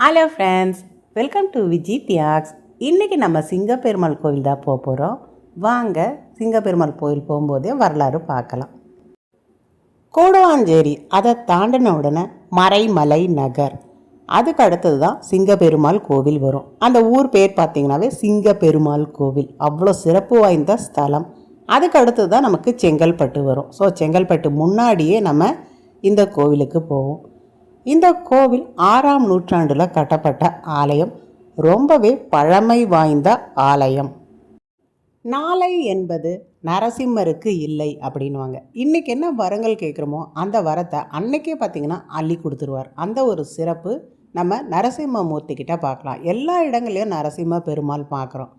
Hello friends welcome to Viji Thiyags இன்றைக்கி நம்ம சிங்கப்பெருமாள் கோவில் தான் போக போகிறோம் வாங்க சிங்கப்பெருமாள் கோவில் போகும்போதே வரலாறு பார்க்கலாம். கூடுவாஞ்சேரி அதை தாண்டின உடனே மறைமலை நகர். அதுக்கு அடுத்தது தான் சிங்கப்பெருமாள் கோவில் வரும். அந்த ஊர் பேர் பார்த்தீங்கன்னாவே சிங்கப்பெருமாள் கோவில். அவ்வளோ சிறப்பு வாய்ந்த ஸ்தலம். அதுக்கு அடுத்தது தான் நமக்கு செங்கல்பட்டு வரும். ஸோ செங்கல்பட்டு முன்னாடியே நம்ம இந்த கோவிலுக்கு போவோம். இந்த கோவில் ஆறாம் நூற்றாண்டில் கட்டப்பட்ட ஆலயம். ரொம்பவே பழமை வாய்ந்த ஆலயம். நாளை என்பது நரசிம்மருக்கு இல்லை அப்படின்வாங்க இன்றைக்கி என்ன வரங்கள் கேட்குறோமோ அந்த வரத்தை அன்னைக்கே பார்த்திங்கன்னா அள்ளி கொடுத்துருவார். அந்த ஒரு சிறப்பு நம்ம நரசிம்ம மூர்த்திக்கிட்ட பார்க்கலாம் எல்லா இடங்களையும் நரசிம்ம பெருமாள் பார்க்குறோம்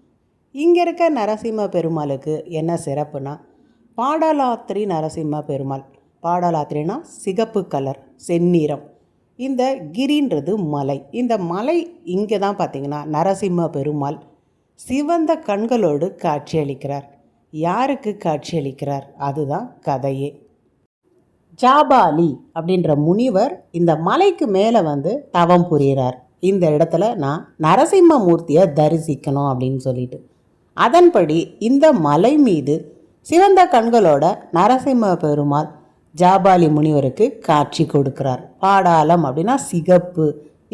இங்கே இருக்க நரசிம்ம பெருமாளுக்கு என்ன சிறப்புனா பாடலாத்திரி நரசிம்ம பெருமாள். பாடலாத்திரினா சிகப்பு கலர் செந்நிறம். இந்த கிரின்றது மலை. இந்த மலை இங்கே தான் பார்த்தீங்கன்னா நரசிம்ம பெருமாள் சிவந்த கண்களோடு காட்சியளிக்கிறார் யாருக்கு காட்சியளிக்கிறார் அதுதான் கதையே. ஜாபாலி அப்படின்ற முனிவர் இந்த மலைக்கு மேலே வந்து தவம் புரிகிறார். இந்த இடத்துல நான் நரசிம்ம மூர்த்தியை தரிசிக்கணும் அப்படின்னு சொல்லிட்டு. அதன்படி இந்த மலை மீது சிவந்த கண்களோட நரசிம்ம பெருமாள் ஜாபாலி முனிவருக்கு காட்சி கொடுக்கிறார். பாடாலம் அப்படின்னா சிகப்பு.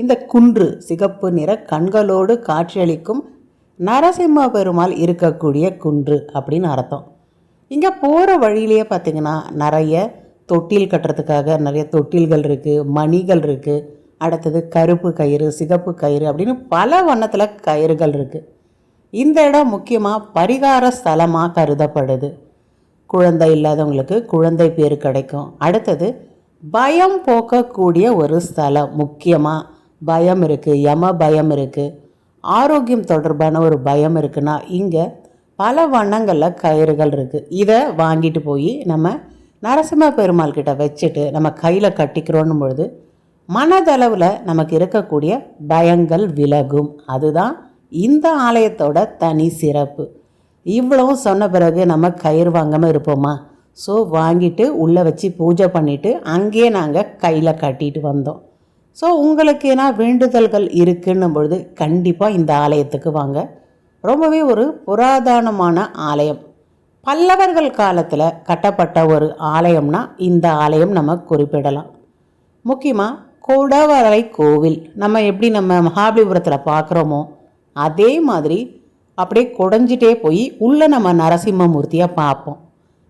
இந்த குன்று சிகப்பு நிற கண்களோடு காட்சியளிக்கும் நரசிம்ம பெருமாள் இருக்கக்கூடிய குன்று அப்படின்னு அர்த்தம். இங்கே போகிற வழியிலேயே பார்த்திங்கன்னா நிறைய தொட்டில் கட்டுறதுக்காக நிறைய தொட்டில்கள் இருக்குது மணிகள் இருக்குது அடுத்தது கருப்பு கயிறு சிகப்பு கயிறு அப்படின்னு பல வண்ணத்தில் கயிறுகள் இருக்குது இந்த இடம் முக்கியமாக பரிகார ஸ்தலமாக கருதப்படுது. குழந்தை இல்லாதவங்களுக்கு குழந்தை பேர் கிடைக்கும். அடுத்தது பயம் போக்கக்கூடிய ஒரு ஸ்தலம் முக்கியமாக பயம் இருக்குது யம பயம் இருக்குது ஆரோக்கியம் தொடர்பான ஒரு பயம் இருக்குன்னா இங்கே பல வண்ணங்களில் கயிறுகள் இருக்குது இதை வாங்கிட்டு போய் நம்ம நரசிம்ம பெருமாள் கிட்ட வச்சுட்டு நம்ம கையில் கட்டிக்கிறோன்னும் பொழுது மனதளவில் நமக்கு இருக்கக்கூடிய பயங்கள் விலகும். அதுதான் இந்த ஆலயத்தோட தனி சிறப்பு. இவ்வளவும் சொன்ன பிறகு நம்ம கயிறு வாங்காமல் இருப்போமா? ஸோ வாங்கிட்டு உள்ளே வச்சு பூஜை பண்ணிவிட்டு அங்கேயே நாங்கள் கையில் கட்டிட்டு வந்தோம். ஸோ உங்களுக்கு ஏன்னா வேண்டுதல்கள் இருக்குன்னும் பொழுது கண்டிப்பாக இந்த ஆலயத்துக்கு வாங்க. ரொம்பவே ஒரு புராதனமான ஆலயம். பல்லவர்கள் காலத்தில் கட்டப்பட்ட ஒரு ஆலயம்னா இந்த ஆலயம் நம்ம குறிப்பிடலாம். முக்கியமாக குடவரை கோவில். நம்ம எப்படி நம்ம மகாபலிபுரத்தில் பார்க்குறோமோ அதே மாதிரி அப்படியே குடஞ்சிட்டே போய் உள்ளே நம்ம நரசிம்மமூர்த்தியாக பார்ப்போம்.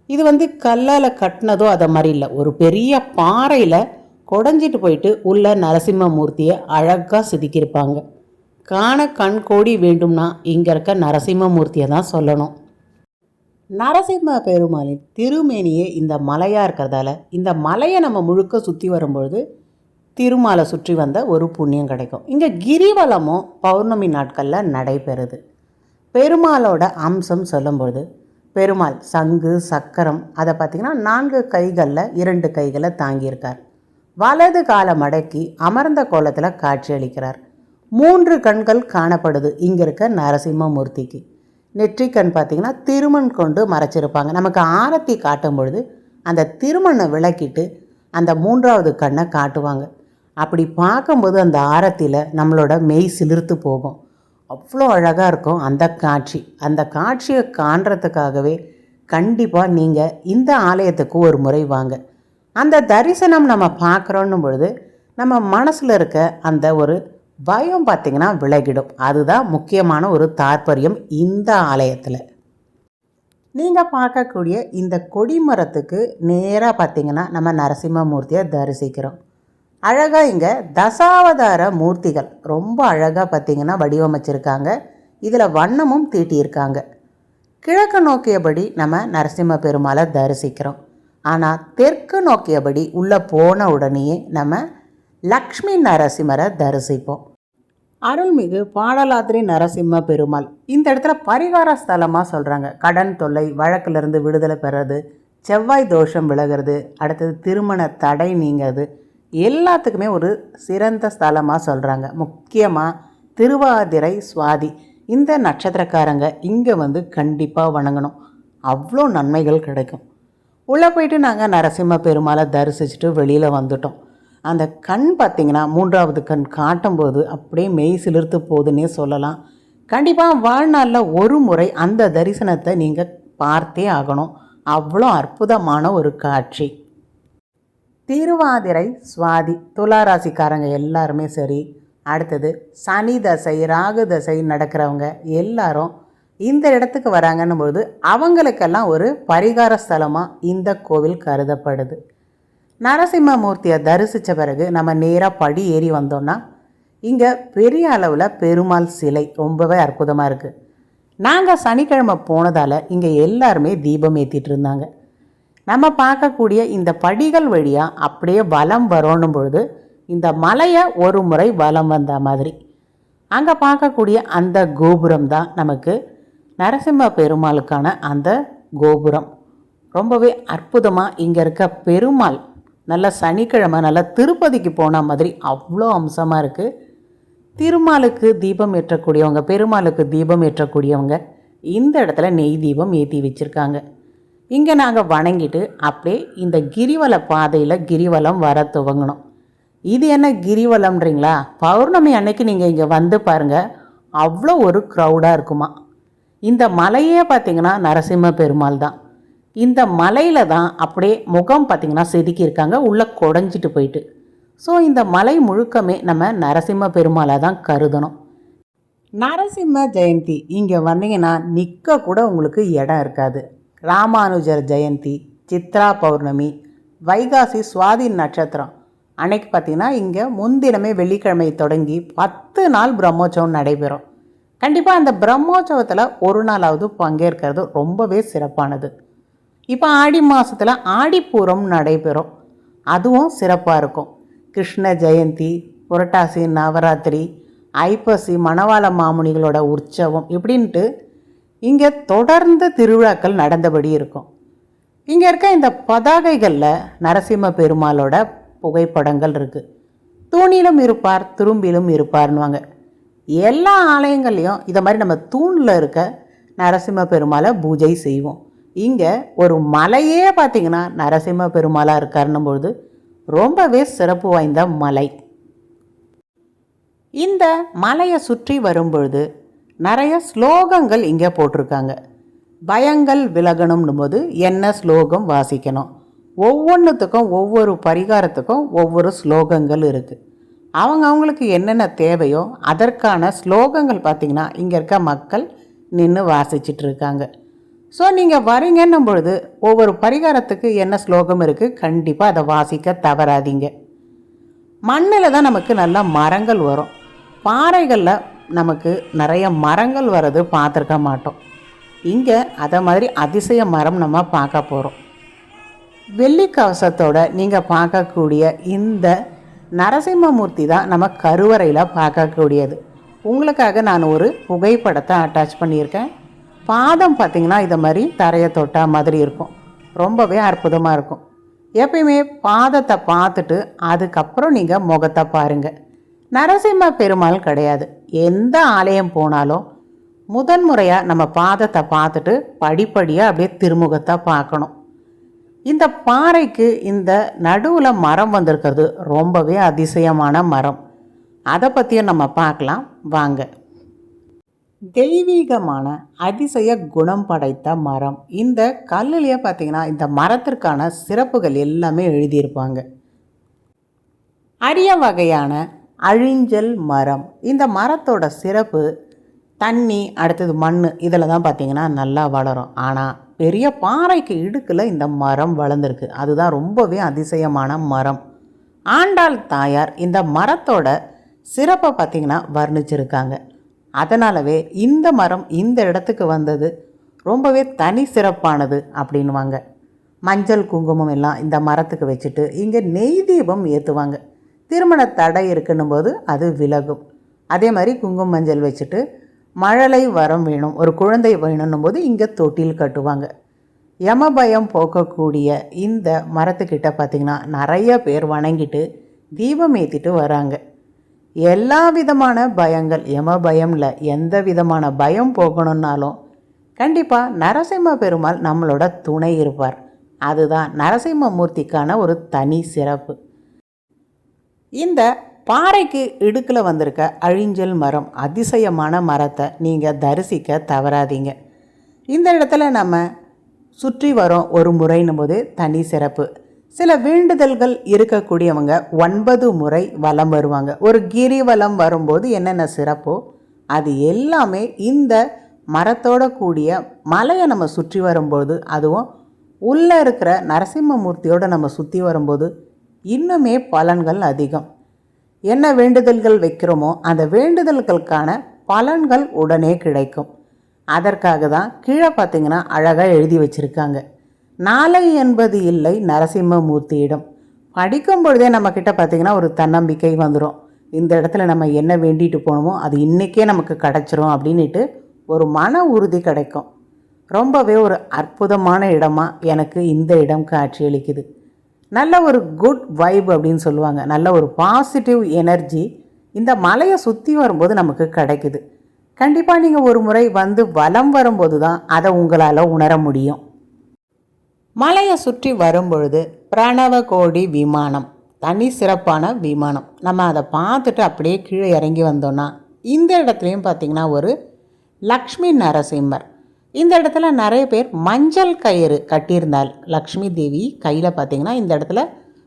இது வந்து கல்லால் கட்டினதோ அதை மாதிரி இல்லை. ஒரு பெரிய பாறையில் குடஞ்சிட்டு போயிட்டு உள்ள நரசிம்ம மூர்த்தியை அழகாக செதுக்கியிருப்பாங்க. காண கண் கோடி வேண்டும்னா இங்கே இருக்க நரசிம்ம மூர்த்தியை தான் சொல்லணும். நரசிம்ம பெருமாளின் திருமேனியே இந்த மலையாக இருக்கிறதால இந்த மலையை நம்ம முழுக்க சுற்றி வரும்பொழுது திருமாலை சுற்றி வந்த ஒரு புண்ணியம் கிடைக்கும். இங்கே கிரிவலமும் பௌர்ணமி நாட்களில் நடைபெறுது. பெருமாளோட அம்சம் சொல்லும்பொழுது பெருமாள் சங்கு சக்கரம் அதை பார்த்திங்கன்னா நான்கு கைகளில் இரண்டு கைகளை தாங்கியிருக்கார். வலது காலை மடக்கி அமர்ந்த கோலத்தில் காட்சியளிக்கிறார். மூன்று கண்கள் காணப்படுது இங்கே இருக்க நரசிம்மமூர்த்திக்கு நெற்றிக்கண் பார்த்திங்கன்னா திருமண் கொண்டு மறைச்சிருப்பாங்க. நமக்கு ஆரத்தி காட்டும் பொழுது அந்த திருமணை விளக்கிட்டு அந்த மூன்றாவது கண்ணை காட்டுவாங்க. அப்படி பார்க்கும்போது அந்த ஆரத்தியில் நம்மளோட மெய் சிலிர்த்து போகும். அவ்வளோ அழகாக இருக்கும் அந்த காட்சி. அந்த காட்சியை காண்றதுக்காகவே கண்டிப்பாக நீங்கள் இந்த ஆலயத்துக்கு ஒரு முறை வாங்க. அந்த தரிசனம் நம்ம பார்க்குறோன்னும் பொழுது நம்ம மனசில் இருக்க அந்த ஒரு பயம் பார்த்திங்கன்னா விலகிடும். அதுதான் முக்கியமான ஒரு தாற்பயம் இந்த ஆலயத்தில். நீங்கள் பார்க்கக்கூடிய இந்த கொடிமரத்துக்கு நேராக பார்த்தீங்கன்னா நம்ம நரசிம்மமூர்த்தியை தரிசிக்கிறோம். அழகாக இங்கே தசாவதார மூர்த்திகள். ரொம்ப அழகாக பார்த்தீங்கன்னா வடிவமைச்சிருக்காங்க. இதில் வண்ணமும் தீட்டியிருக்காங்க. கிழக்கு நோக்கியபடி நம்ம நரசிம்ம பெருமாளை தரிசிக்கிறோம். ஆனால் தெற்கு நோக்கியபடி உள்ளே போன உடனேயே நம்ம லக்ஷ்மி நரசிம்மரை தரிசிப்போம். அருள்மிகு பாடலாத்திரி நரசிம்ம பெருமாள். இந்த இடத்துல பரிகார ஸ்தலமாக சொல்கிறாங்க கடன் தொல்லை வழக்கிலிருந்து விடுதலை பெறது செவ்வாய் தோஷம் விலகிறது அடுத்தது திருமண தடை நீங்கிறது எல்லாத்துக்குமே ஒரு சிறந்த ஸ்தலமாக சொல்கிறாங்க முக்கியமாக திருவாதிரை சுவாதி. இந்த நட்சத்திரக்காரங்க இங்கே வந்து கண்டிப்பாக வணங்கணும். அவ்வளோ நன்மைகள் கிடைக்கும். உள்ளே போயிட்டு நாங்கள் நரசிம்ம பெருமாளை தரிசிச்சுட்டு வெளியில் வந்துட்டோம். அந்த கண் பார்த்திங்கன்னா மூன்றாவது கண் காட்டும்போது அப்படியே மெய் சிலிர்த்து போகுதுன்னே சொல்லலாம். கண்டிப்பாக வாழ்நாளில் ஒரு முறை அந்த தரிசனத்தை நீங்கள் பார்த்தே ஆகணும். அவ்வளோ அற்புதமான ஒரு காட்சி. திருவாதிரை சுவாதி துளாராசிக்காரங்க எல்லாருமே சரி. அடுத்தது சனி தசை ராகு தசை நடக்கிறவங்க எல்லாரும் இந்த இடத்துக்கு வராங்கன்னும் போது அவங்களுக்கெல்லாம் ஒரு பரிகார ஸ்தலமாக இந்த கோவில் கருதப்படுது. நரசிம்மமூர்த்தியை தரிசித்த பிறகு நம்ம நேராக படி ஏறி வந்தோம்னா இங்கே பெரிய அளவில் பெருமாள் சிலை ரொம்பவே அற்புதமாக இருக்குது நாங்கள் சனிக்கிழமை போனதால் இங்கே எல்லாருமே தீபம் ஏற்றிட்டு இருந்தாங்க. நம்ம பார்க்கக்கூடிய இந்த படிகள் வழியாக அப்படியே வலம் வரணும் பொழுது இந்த மலையை ஒரு முறை வலம் வந்த மாதிரி. அங்கே பார்க்கக்கூடிய அந்த கோபுரம் தான் நமக்கு நரசிம்ம பெருமாளுக்கான அந்த கோபுரம். ரொம்பவே அற்புதமாக இங்கே இருக்க பெருமாள் நல்ல சனிக்கிழமை நல்ல திருப்பதிக்கு போன மாதிரி அவ்வளோ அம்சமாக இருக்குது திருமாலுக்கு தீபம் ஏற்றக்கூடியவங்க பெருமாளுக்கு தீபம் ஏற்றக்கூடியவங்க இந்த இடத்துல நெய் தீபம் ஏற்றி வச்சுருக்காங்க. இங்கே நாங்கள் வணங்கிட்டு அப்படியே இந்த கிரிவல பாதையில் கிரிவலம் வர துவங்கணும். இது என்ன கிரிவலம்ன்றீங்களா? பௌர்ணமி அன்னைக்கு நீங்கள் இங்கே வந்து பாருங்கள் அவ்வளோ ஒரு க்ரௌடாக இருக்குமா. இந்த மலையே பார்த்திங்கன்னா நரசிம்ம பெருமாள் தான். இந்த மலையில் தான் அப்படியே முகம் பார்த்திங்கன்னா செதுக்கியிருக்காங்க உள்ளே குடஞ்சிட்டு போயிட்டு. ஸோ இந்த மலை முழுக்கமே நம்ம நரசிம்ம பெருமாளை தான் கருதணும். நரசிம்ம ஜெயந்தி இங்கே வந்தீங்கன்னா நிற்க கூட உங்களுக்கு இடம் இருக்காது. ராமானுஜர் ஜெயந்தி சித்ரா பௌர்ணமி வைகாசி சுவாதி நட்சத்திரம். அன்னைக்கு பார்த்தீங்கன்னா இங்கே முன்தினமே வெள்ளிக்கிழமை தொடங்கி பத்து நாள் பிரம்மோற்சவம் நடைபெறும். கண்டிப்பாக அந்த பிரம்மோற்சவத்தில் ஒரு நாளாவது பங்கேற்கிறது ரொம்பவே சிறப்பானது. இப்போ ஆடி மாதத்தில் ஆடிப்பூரம் நடைபெறும். அதுவும் சிறப்பாக இருக்கும். கிருஷ்ண ஜெயந்தி புரட்டாசி நவராத்திரி ஐப்பசி மணவாள மாமுனிகளோட உற்சவம் இப்படின்ட்டு இங்கே தொடர்ந்து திருவிழாக்கள் நடந்தபடி இருக்கும். இங்கே இருக்க இந்த பதாகைகளில் நரசிம்ம பெருமாளோட புகைப்படங்கள் இருக்குது தூணிலும் இருப்பார் துரும்பிலும் இருப்பார்னுவாங்க எல்லா ஆலயங்கள்லேயும் இதை மாதிரி நம்ம தூணில் இருக்க நரசிம்ம பெருமாளை பூஜை செய்வோம். இங்கே ஒரு மலையே பார்த்திங்கன்னா நரசிம்ம பெருமாளாக இருக்காருன்னும் பொழுது ரொம்பவே சிறப்பு வாய்ந்த மலை. இந்த மலையை சுற்றி வரும்பொழுது நிறைய ஸ்லோகங்கள் இங்கே போட்டிருக்காங்க. பயங்கள் விலகணும்னு போது என்ன ஸ்லோகம் வாசிக்கணும்? ஒவ்வொன்றுத்துக்கும் ஒவ்வொரு பரிகாரத்துக்கும் ஒவ்வொரு ஸ்லோகங்கள் இருக்குது அவங்க அவங்களுக்கு என்னென்ன தேவையோ அதற்கான ஸ்லோகங்கள் பார்த்திங்கன்னா இங்கே இருக்க மக்கள் நின்று வாசிச்சிட்டு இருக்காங்க. ஸோ நீங்கள் வரீங்கன்னும் பொழுது ஒவ்வொரு பரிகாரத்துக்கு என்ன ஸ்லோகம் இருக்குது கண்டிப்பாக அதை வாசிக்க தவறாதீங்க. மண்ணில் தான் நமக்கு நல்லா மரங்கள் வரும். பாறைகளில் நமக்கு நிறைய மரங்கள் வர்றது பார்த்துருக்க மாட்டோம். இங்கே அதை மாதிரி அதிசய மரம் நம்ம பார்க்க போகிறோம் வெள்ளி கவசத்தோட நீங்கள் பார்க்கக்கூடிய இந்த நரசிம்மமூர்த்தி தான் நம்ம கருவறையில் பார்க்கக்கூடியது. உங்களுக்காக நான் ஒரு புகைப்படத்தை அட்டாச் பண்ணியிருக்கேன். பாதம் பார்த்திங்கன்னா இதை மாதிரி தரையை தொட்டா மாதிரி இருக்கும். ரொம்பவே அற்புதமாக இருக்கும். எப்பயுமே பாதத்தை பார்த்துட்டு அதுக்கப்புறம் நீங்கள் முகத்தை பாருங்கள் நரசிம்ம பெருமாள் கிடையாது. எந்த ஆலயம் போனாலும் முதன்முறையாக நம்ம பாதத்தை பார்த்துட்டு படிப்படியாக அப்படியே திருமுகத்தை பார்க்கணும். இந்த பாறைக்கு இந்த நடுவில் மரம் வந்திருக்கிறது ரொம்பவே அதிசயமான மரம். அதை பற்றியும் நம்ம பார்க்கலாம். வாங்க. தெய்வீகமான அதிசய குணம் படைத்த மரம். இந்த கல்லுலேயே பார்த்தீங்கன்னா இந்த மரத்திற்கான சிறப்புகள் எல்லாமே எழுதியிருப்பாங்க. அரிய வகையான அழிஞ்சல் மரம். இந்த மரத்தோட சிறப்பு தண்ணி அடுத்தது மண் இதில் தான் பார்த்திங்கன்னா நல்லா வளரும். ஆனால் பெரிய பாறைக்கு இடுக்கில் இந்த மரம் வளர்ந்துருக்கு. அதுதான் ரொம்பவே அதிசயமான மரம். ஆண்டாள் தாயார் இந்த மரத்தோட சிறப்பை பார்த்திங்கன்னா வர்ணிச்சிருக்காங்க. அதனாலவே இந்த மரம் இந்த இடத்துக்கு வந்தது ரொம்பவே தனி சிறப்பானது அப்படின்வாங்க மஞ்சள் குங்குமம் எல்லாம் இந்த மரத்துக்கு வச்சுட்டு இங்கே நெய் தீபம் ஏற்றுவாங்க திருமண தடை இருக்குன்னும் போது அது விலகும். அதே மாதிரி குங்குமம் மஞ்சள் வச்சுட்டு மழலை வரம் வேணும் ஒரு குழந்தை வேணும்னும் போது இங்கே தொட்டில் கட்டுவாங்க. யமபயம் போக்கக்கூடிய இந்த மரத்துக்கிட்ட பார்த்திங்கன்னா நிறைய பேர் வணங்கிட்டு தீபம் ஏற்றிட்டு வராங்க. எல்லா விதமான பயங்கள் யம பயமில் எந்த விதமான பயம் போகணுன்னாலும் கண்டிப்பாக நரசிம்ம பெருமாள் நம்மளோட துணை இருப்பார். அதுதான் நரசிம்ம மூர்த்திக்கான ஒரு தனி சிறப்பு. இந்த பாறைக்கு இடுக்கில் வந்திருக்க அழிஞ்சல் மரம் அதிசயமான மரத்தை நீங்கள் தரிசிக்க தவறாதீங்க. இந்த இடத்துல நம்ம சுற்றி வரோம் ஒரு முறைன்னும் போது தனி சிறப்பு. சில வேண்டுதல்கள் இருக்கக்கூடியவங்க ஒன்பது முறை வலம் வருவாங்க. ஒரு கிரிவலம் வரும்போது என்னென்ன சிறப்போ அது எல்லாமே இந்த மரத்தோட கூடிய மலையை நம்ம சுற்றி வரும்போது அதுவும் உள்ளே இருக்கிற நரசிம்மமூர்த்தியோடு நம்ம சுற்றி வரும்போது இன்னுமே பலன்கள் அதிகம். என்ன வேண்டுதல்கள் வைக்கிறோமோ அந்த வேண்டுதல்களுக்கான பலன்கள் உடனே கிடைக்கும். அதற்காக தான் கீழே பார்த்தீங்கன்னா அழகாக எழுதி வச்சுருக்காங்க. நாளை என்பது இல்லை நரசிம்மமூர்த்தியிடம். படிக்கும் பொழுதே நம்மக்கிட்ட பார்த்திங்கன்னா ஒரு தன்னம்பிக்கை வந்துடும் இந்த இடத்துல நம்ம என்ன வேண்டிட்டு போகணுமோ அது இன்றைக்கே நமக்கு கிடச்சிரும் அப்படின்ட்டு ஒரு மன உறுதி கிடைக்கும். ரொம்பவே ஒரு அற்புதமான இடமா எனக்கு இந்த இடம் காட்சியளிக்குது நல்ல ஒரு குட் வைப் அப்படின்னு சொல்லுவாங்க. நல்ல ஒரு பாசிட்டிவ் எனர்ஜி இந்த மலையை சுற்றி வரும்போது நமக்கு கிடைக்குது. கண்டிப்பாக நீங்கள் ஒரு முறை வந்து வலம் வரும்போது தான் அதை உங்களால் உணர முடியும். மலையை சுற்றி வரும்பொழுது பிரணவ கோடி விமானம் தனி சிறப்பான விமானம். நம்ம அதை பார்த்துட்டு அப்படியே கீழே இறங்கி வந்தோன்னா இந்த இடத்துலையும் பார்த்திங்கன்னா ஒரு லக்ஷ்மி நரசிம்மர் இந்த இடத்துல நிறைய பேர் மஞ்சள் கயிறு கட்டியிருந்தால் லக்ஷ்மி தேவி கையில் பார்த்திங்கன்னா இந்த இடத்துல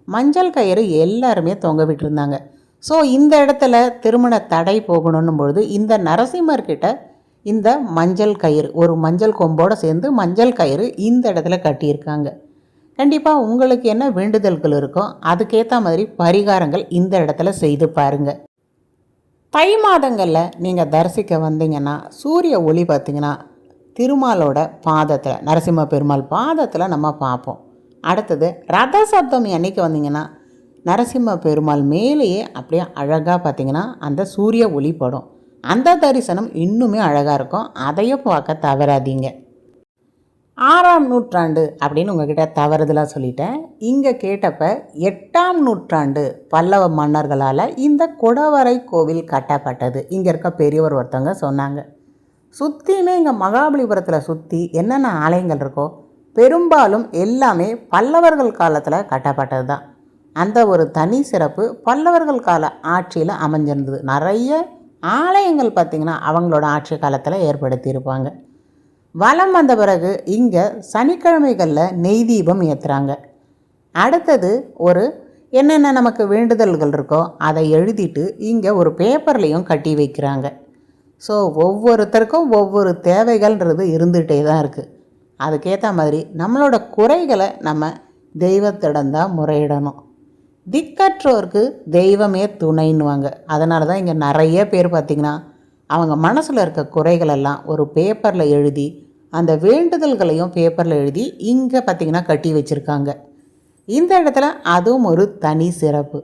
மஞ்சள் கயிறு எல்லாருமே தொங்க விட்டுருந்தாங்க. ஸோ இந்த இடத்துல திருமண தடை போகணுன்னும் பொழுது இந்த நரசிம்மர்கிட்ட இந்த மஞ்சள் கயிறு ஒரு மஞ்சள் கொம்போடு சேர்ந்து மஞ்சள் கயிறு இந்த இடத்துல கட்டியிருக்காங்க. கண்டிப்பாக உங்களுக்கு என்ன வேண்டுதல்கள் இருக்கோ அதுக்கேற்ற மாதிரி பரிகாரங்கள் இந்த இடத்துல செய்து பாருங்கள் தை மாதங்களில் நீங்கள் தரிசிக்க வந்தீங்கன்னா சூரிய ஒளி பார்த்திங்கன்னா திருமாலோட பாதத்தில் நரசிம்ம பெருமாள் பாதத்தில் நம்ம பார்ப்போம் அடுத்தது ரத சப்தமி அன்னைக்கு வந்தீங்கன்னா நரசிம்ம பெருமாள் மேலேயே அப்படியே அழகாக பார்த்திங்கன்னா அந்த சூரிய ஒளி படும். அந்த தரிசனம் இன்னுமே அழகாக இருக்கும். அதையும் பார்க்க தவறாதீங்க. ஆறாம் நூற்றாண்டு அப்படின்னு உங்ககிட்ட தவறுதலாக சொல்லிட்டேன். இங்கே கேட்டப்ப எட்டாம் நூற்றாண்டு பல்லவ மன்னர்களால் இந்த குடவரை கோவில் கட்டப்பட்டது. இங்கே இருக்க பெரியவர் ஒருத்தவங்க சொன்னாங்க. சுற்றியுமே இங்கே மகாபலிபுரத்தில் சுற்றி என்னென்ன ஆலயங்கள் இருக்கோ பெரும்பாலும் எல்லாமே பல்லவர்கள் காலத்தில் கட்டப்பட்டது தான் அந்த ஒரு தனி சிறப்பு பல்லவர்கள் கால ஆட்சியில் அமைஞ்சிருந்தது. நிறைய ஆலயங்கள் பார்த்திங்கன்னா அவங்களோட ஆட்சி காலத்தில் ஏற்படுத்தியிருப்பாங்க. வலம் வந்த பிறகு இங்கே சனிக்கிழமைகளில் நெய் தீபம் ஏற்றுறாங்க அடுத்தது ஒரு என்னென்ன நமக்கு வேண்டுதல்கள் இருக்கோ அதை எழுதிட்டு இங்கே ஒரு பேப்பர்லேயும் கட்டி வைக்கிறாங்க. ஸோ ஒவ்வொருத்தருக்கும் ஒவ்வொரு தேவைகள்ன்றது இருந்துகிட்டே தான் இருக்குது அதுக்கேற்ற மாதிரி நம்மளோட குறைகளை நம்ம தெய்வத்திடம் தான் முறையிடணும். திக்கற்றோருக்கு தெய்வமே துணைன்னுவாங்க. அதனால தான் இங்கே நிறைய பேர் பார்த்திங்கன்னா அவங்க மனசில் இருக்க குறைகளெல்லாம் ஒரு பேப்பரில் எழுதி அந்த வேண்டுதல்களையும் பேப்பரில் எழுதி இங்கே பார்த்திங்கன்னா கட்டி வச்சுருக்காங்க. இந்த இடத்துல அதுவும் ஒரு தனி சிறப்பு.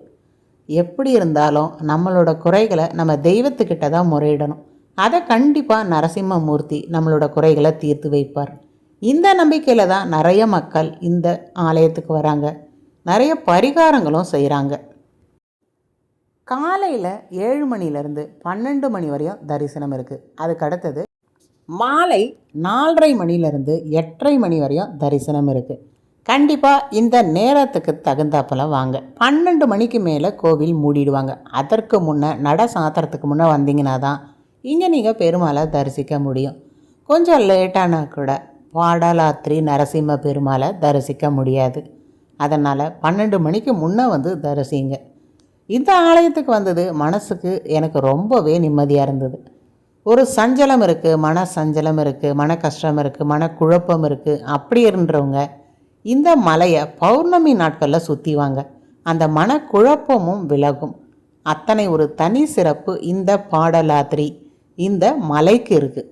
எப்படி இருந்தாலும் நம்மளோட குறைகளை நம்ம தெய்வத்துக்கிட்ட தான் முறையிடணும். அதை கண்டிப்பாக நரசிம்மமூர்த்தி நம்மளோட குறைகளை தீர்த்து வைப்பார். இந்த நம்பிக்கையில் தான் நிறைய மக்கள் இந்த ஆலயத்துக்கு வராங்க. நிறைய பரிகாரங்களும் செய்கிறாங்க காலையில் ஏழு மணிலேருந்து பன்னெண்டு மணி வரையும் தரிசனம் இருக்குது அதுக்கு அடுத்தது மாலை நாலரை மணிலேருந்து எட்டரை மணி வரையும் தரிசனம் இருக்குது கண்டிப்பாக இந்த நேரத்துக்கு தகுந்தாப்பில் வாங்க. பன்னெண்டு மணிக்கு மேலே கோவில் மூடிடுவாங்க. அதற்கு முன்னே நட சாத்திரத்துக்கு முன்னே வந்தீங்கன்னா தான் இங்கே நீங்கள் பெருமாளை தரிசிக்க முடியும். கொஞ்சம் லேட்டானா கூட பாடலாத்திரி நரசிம்ம பெருமாளை தரிசிக்க முடியாது. அதனால் பன்னெண்டு மணிக்கு முன்னே வந்து தரிசிங்க. இந்த ஆலயத்துக்கு வந்தது மனசுக்கு எனக்கு ரொம்பவே நிம்மதியாக இருந்தது. ஒரு சஞ்சலம் இருக்குது மன சஞ்சலம் இருக்குது மன கஷ்டம் இருக்குது மன குழப்பம் இருக்குது அப்படி இருன்றவங்க இந்த மலையை பௌர்ணமி நாட்களில் சுற்றிவாங்க அந்த மன குழப்பமும் விலகும். அத்தனை ஒரு தனி சிறப்பு இந்த பாடலாத்திரி. இந்த மலைக்கு இருக்குது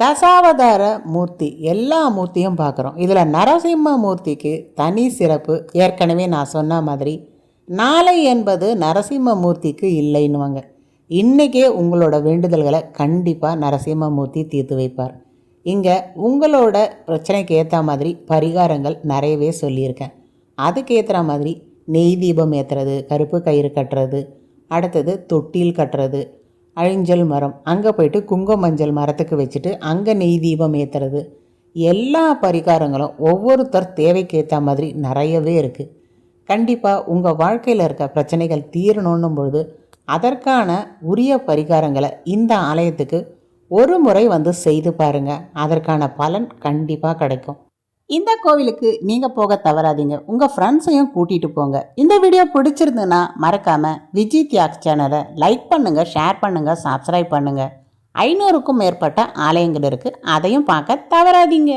தசாவதார மூர்த்தி எல்லா மூர்த்தியும் பார்க்குறோம். இதில் நரசிம்ம மூர்த்திக்கு தனி சிறப்பு. ஏற்கனவே நான் சொன்ன மாதிரி நாளை என்பது நரசிம்ம மூர்த்திக்கு இல்லைன்னுவாங்க. இன்றைக்கே உங்களோட வேண்டுதல்களை கண்டிப்பாக நரசிம்ம மூர்த்தி தீர்த்து வைப்பார். இங்கே உங்களோட பிரச்சனைக்கு ஏற்ற மாதிரி பரிகாரங்கள் நிறையவே சொல்லியிருக்கேன். அதுக்கேற்ற மாதிரி நெய் தீபம் ஏற்றுறது கருப்பு கயிறு கட்டுறது அடுத்தது தொட்டில் கட்டுறது அழிஞ்சல் மரம். அங்கே போயிட்டு குங்க மஞ்சள் மரத்துக்கு வச்சுட்டு அங்கே நெய் தீபம் ஏற்றுறது எல்லா பரிகாரங்களும் ஒவ்வொருத்தர் தேவைக்கு ஏற்ற மாதிரி நிறையவே இருக்குது கண்டிப்பாக உங்கள் வாழ்க்கையில் இருக்க பிரச்சனைகள் தீரணுன்னும் பொழுது அதற்கான உரிய பரிகாரங்களை இந்த ஆலயத்துக்கு ஒரு முறை வந்து செய்து பாருங்கள் அதற்கான பலன் கண்டிப்பாக கிடைக்கும். இந்த கோவிலுக்கு நீங்கள் போக தவறாதீங்க. உங்கள் ஃப்ரெண்ட்ஸையும் கூட்டிகிட்டு போங்க. இந்த வீடியோ பிடிச்சிருந்துன்னா மறக்காமல் விஜய் தியாக் சேனலை லைக் பண்ணுங்கள் ஷேர் பண்ணுங்கள் சப்ஸ்கிரைப் பண்ணுங்கள் ஐநூறுக்கும் மேற்பட்ட ஆலயங்கள் இருக்குது அதையும் பார்க்க தவறாதீங்க.